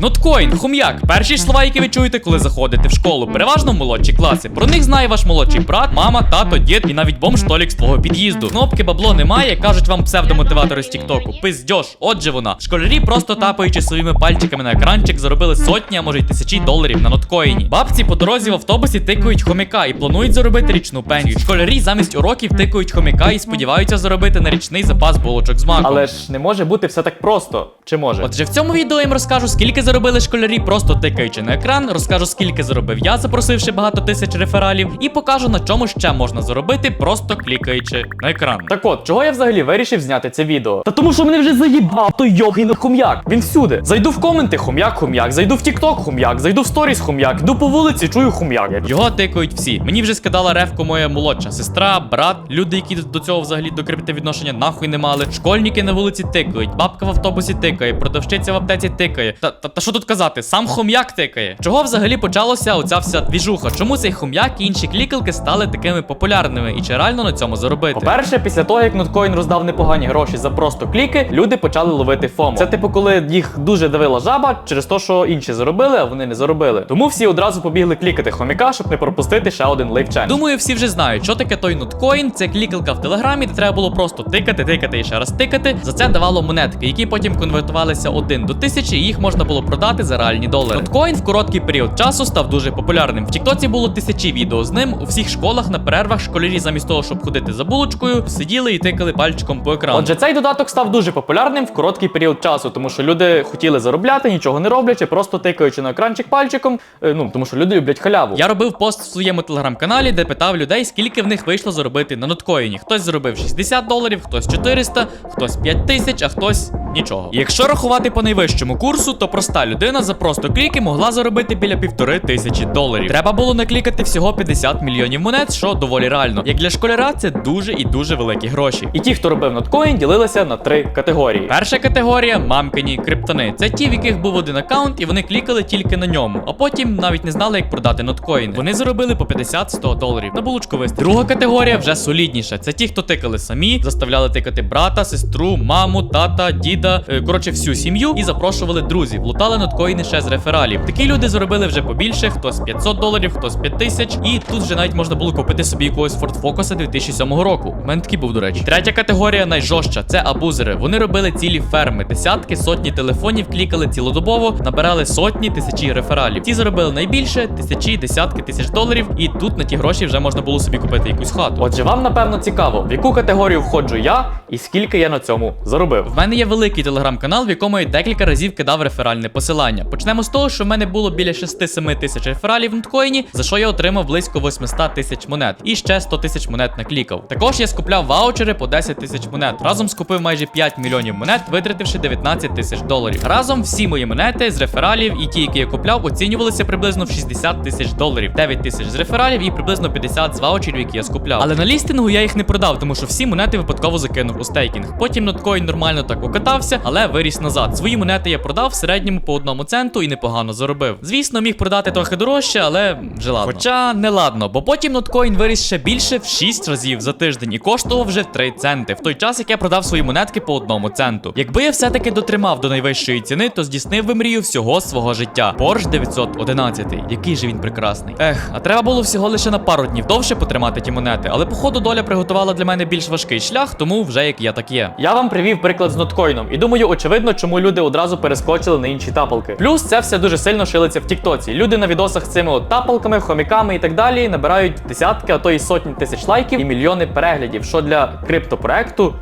Ноткоін, хум'як. Перші слова, які ви чуєте, коли заходите в школу, переважно в молодші класи. Про них знає ваш молодший брат, мама, тато, дід і навіть бомж Толік з твого під'їзду. Кнопки бабло немає, кажуть вам псевдомотиватори з Тіктоку. Пиздьош, отже вона. Школярі просто тапаючи своїми пальчиками на екранчик, заробили сотні, а може й тисячі доларів на ноткоїні. Бабці по дорозі в автобусі тикають хомяка і планують заробити річну пенсію. Школярі замість уроків тикають хомяка і сподіваються заробити на річний запас булочок з маком. Але ж не може бути все так просто. Чи може? Отже, в цьому відео я їм розкажу, скільки заробили школярі, просто тикаючи на екран, розкажу, скільки заробив я, запросивши багато тисяч рефералів, і покажу на чому ще можна заробити, просто клікаючи на екран. Так от, чого я взагалі вирішив зняти це відео? Та тому що мене вже заїбав той йогий хум'як. Він всюди. Зайду в коменти хум'як, хум'як, зайду в Тікток хум'як, зайду в сторіс хум'як, йду по вулиці, чую хум'як. Його тикають всі. Мені вже скидала ревку моя молодша сестра, брат, люди, які до цього взагалі до відношення нахуй не мали. Школьники на вулиці тикають, бабка в автобусі тикає, продавщиця в аптеці тикає. Та, та, та що тут казати? Сам хом'як тикає. Чого взагалі почалося оця вся двіжуха? Чому цей хом'як і інші клікалки стали такими популярними? І чи реально на цьому заробити? По-перше, після того, як Ноткоін роздав непогані гроші за просто кліки, люди почали ловити фомо. Це типу, коли їх дуже давила жаба через те, що інші заробили, а вони не заробили. Тому всі одразу побігли клікати хомяка, щоб не пропустити ще один лайфчейн. Думаю, всі вже знають, що таке той ноткоін. Це клікалка в телеграмі, де треба було просто тикати, тикати і ще раз тикати. За це давало монетки, які потім конвертувалися один до тисячі, і їх можна було продати за реальні долари. Ноткоін в короткий період часу став дуже популярним. В Тіктоці було тисячі відео з ним. У всіх школах на перервах школярі, замість того, щоб ходити за булочкою, сиділи і тикали пальчиком по екрану. Отже, цей додаток став дуже популярним в короткий період часу, тому що люди хотіли заробляти, нічого не роблячи, просто тикаючи на екранчик пальчиком. е, Ну тому що люди люблять халяву. Я робив пост в своєму телеграм-каналі, де питав людей, скільки в них вийшло заробити на ноткоїні. Хтось заробив 60 доларів, хтось 400, хтось 5 тисяч, а хтось нічого. І Якщо рахувати по найвищому курсу, то проста людина за просто кліки могла заробити біля півтори тисячі доларів. Треба було наклікати всього 50 мільйонів монет, що доволі реально. Як для школяра, це дуже і дуже великі гроші. І ті, хто робив ноткоін, ділилися на три категорії. Перша категорія мамкині криптони. Це ті, в яких був один аккаунт, і вони клікали тільки на ньому, а потім навіть не знали, як продати ноткоїни. Вони заробили по 50-100 доларів. На булочку вистачить. Друга категорія вже солідніша. Це ті, хто тикали самі, заставляли тикати брата, сестру, маму, тата, діда, е, коротше, всю сім'ю і запрошували друзів. Лутали ноткоїни ще з рефералів. Такі люди заробили вже побільше, хтось 500 доларів, хтось 5000. І тут вже навіть можна було купити собі якогось Ford Focus 2007 року. У мене такий був, до речі. Третя категорія найжорстча це абузери. Вони робили цілі ферми, десятки, сотні телефонів, клікали цілодобово, набирали сотні тисячі рефералів. Ті заробили найбільше тисячі, десятки тисяч доларів, і тут на ті гроші вже можна було собі купити якусь хату. Отже, вам напевно цікаво, в яку категорію входжу я і скільки я на цьому заробив. В мене є великий телеграм-канал, в якому я декілька разів кидав реферальне посилання. Почнемо з того, що в мене було біля 6-7 тисяч рефералів в ноткоїні, за що я отримав близько 800 тисяч монет і ще 100 тисяч монет наклікав. Також я скупляв ваучери по 10 тисяч монет. Разом скупив майже 5 мільйонів монет, витративши 19 тисяч доларів. Разом всі мої монети з рефералів і ті, які я купляв, оцінювалися приблизно в 60 тисяч доларів, 9 тисяч з рефералів і приблизно 50 з ваучерів, які я скупляв. Але на лістингу я їх не продав, тому що всі монети випадково закинув у стейкінг. Потім ноткоін нормально так окатався, але виріс назад. Свої монети я продав в середньому по одному центу і непогано заробив. Звісно, міг продати трохи дорожче, але вже ладно. Хоча не ладно, бо потім ноткоін виріс ще більше в 6 разів за тиждень і коштував вже в 3 центи. В той час, як я продав свої монетки по одному центу. Якби я все-таки дотримав до найвищої ціни, то здійснив би мрію всього свого життя. Porsche 911. Який же він прекрасний. Ех, а треба було всього лише на пару днів довше потримати ті монети, але походу доля приготувала для мене більш важкий шлях, тому вже як я так є. Я вам привів приклад з ноткоїном, і думаю, очевидно, чому люди одразу перескочили на інші тапалки. Плюс це все дуже сильно шилиться в Тіктоці. Люди на відосах з цими тапалками, хоміками і так далі набирають десятки, а то й сотні тисяч лайків і мільйони переглядів, що для криптопроекту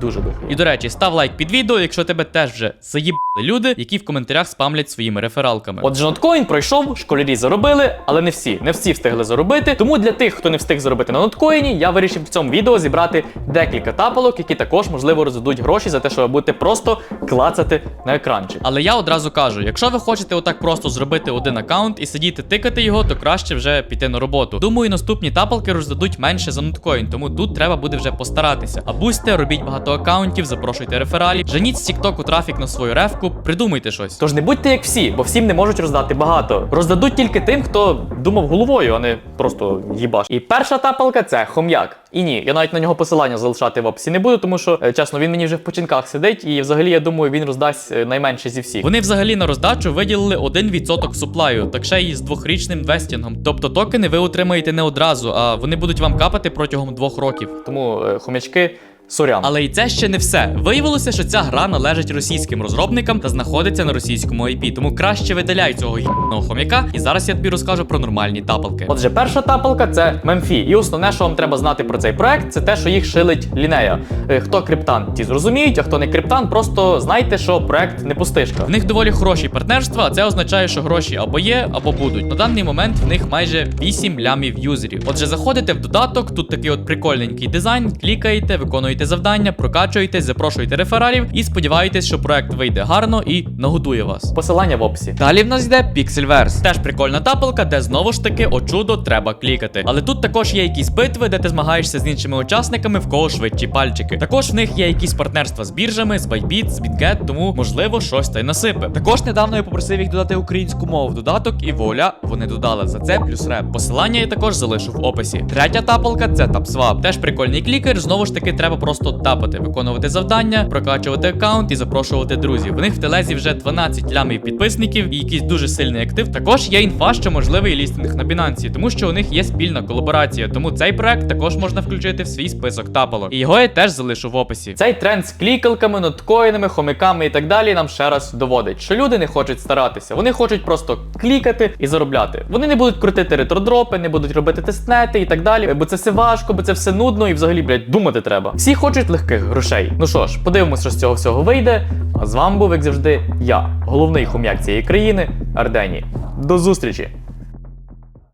дуже дохуя. І до речі, став лайк під відео, якщо тебе теж вже заїбали люди, які в коментарях спамлять своїми рефералками. Отже, ноткоін пройшов, школярі заробили, але не всі. Не всі встигли заробити. Тому для тих, хто не встиг заробити на ноткоїні, я вирішив в цьому відео зібрати декілька тапалок, які також можливо роздадуть гроші за те, що ви будете просто клацати на екранчик. Але я одразу кажу: якщо ви хочете отак просто зробити один аккаунт і сидіти тикати його, то краще вже піти на роботу. Думаю, наступні тапалки роздадуть менше за ноткоін, тому тут треба буде вже постаратися. А бусьте, робіть багато багато акаунтів, запрошуйте рефералів, женіть з Тіктоку трафік на свою рефку, придумайте щось. Тож не будьте як всі, бо всім не можуть роздати багато. Роздадуть тільки тим, хто думав головою, а не просто їбаш. І перша тапалка це хом'як. І ні, я навіть на нього посилання залишати в описі не буду, тому що е, чесно, він мені вже в починках сидить, і взагалі я думаю, він роздасть е, найменше зі всіх. Вони взагалі на роздачу виділили 1% суплаю, так ще й з двохрічним вестінгом. Тобто токени ви отримаєте не одразу, а вони будуть вам капати протягом двох років. Тому е, хомячки. Сорян. Але і це ще не все. Виявилося, що ця гра належить російським розробникам та знаходиться на російському IP, тому краще видаляй цього єбаного хомяка. І зараз я тобі розкажу про нормальні тапалки. Отже, перша тапалка це Мемфі. І основне, що вам треба знати про цей проект, це те, що їх шилить лінея. Е, Хто криптан, ті зрозуміють, а хто не криптан, просто знайте, що проект не пустишка. В них доволі хороші партнерства, а це означає, що гроші або є, або будуть. На даний момент в них майже 8 лямів юзерів. Отже, заходите в додаток, тут такий от прикольненький дизайн, клікаєте, виконуєте завдання, прокачуєтесь, запрошуєте рефералів і сподіваєтесь, що проект вийде гарно і нагодує вас. Посилання в описі. Далі в нас йде Pixelverse. Теж прикольна тапелка, де знову ж таки о чудо треба клікати. Але тут також є якісь битви, де ти змагаєшся з іншими учасниками, в кого швидші пальчики. Також в них є якісь партнерства з біржами, з Bybit, з BitGet, тому можливо щось та й насипе. Також недавно я попросив їх додати українську мову в додаток, і воля, вони додали за це плюс реп. Посилання я також залишу в описі. Третя тапалка це TapSwap. Теж прикольний клікер. Знову ж таки, треба просто тапати, виконувати завдання, прокачувати аккаунт і запрошувати друзів. В них в телезі вже 12 лямів підписників і якийсь дуже сильний актив. Також є інфа, що можливий лістинг на Binance, тому що у них є спільна колаборація. Тому цей проект також можна включити в свій список тапалок. І його я теж залишу в описі. Цей тренд з клікалками, ноткоїнами, хомяками і так далі нам ще раз доводить, що люди не хочуть старатися. Вони хочуть просто клікати і заробляти. Вони не будуть крутити ретродропи, не будуть робити тестнети і так далі, бо це все важко, бо це все нудно і взагалі, блядь, думати треба. Всі хочуть легких грошей. Ну що ж, подивимося, що з цього всього вийде. А з вами був, як завжди, я, головний хом'як цієї країни, Ардені. До зустрічі!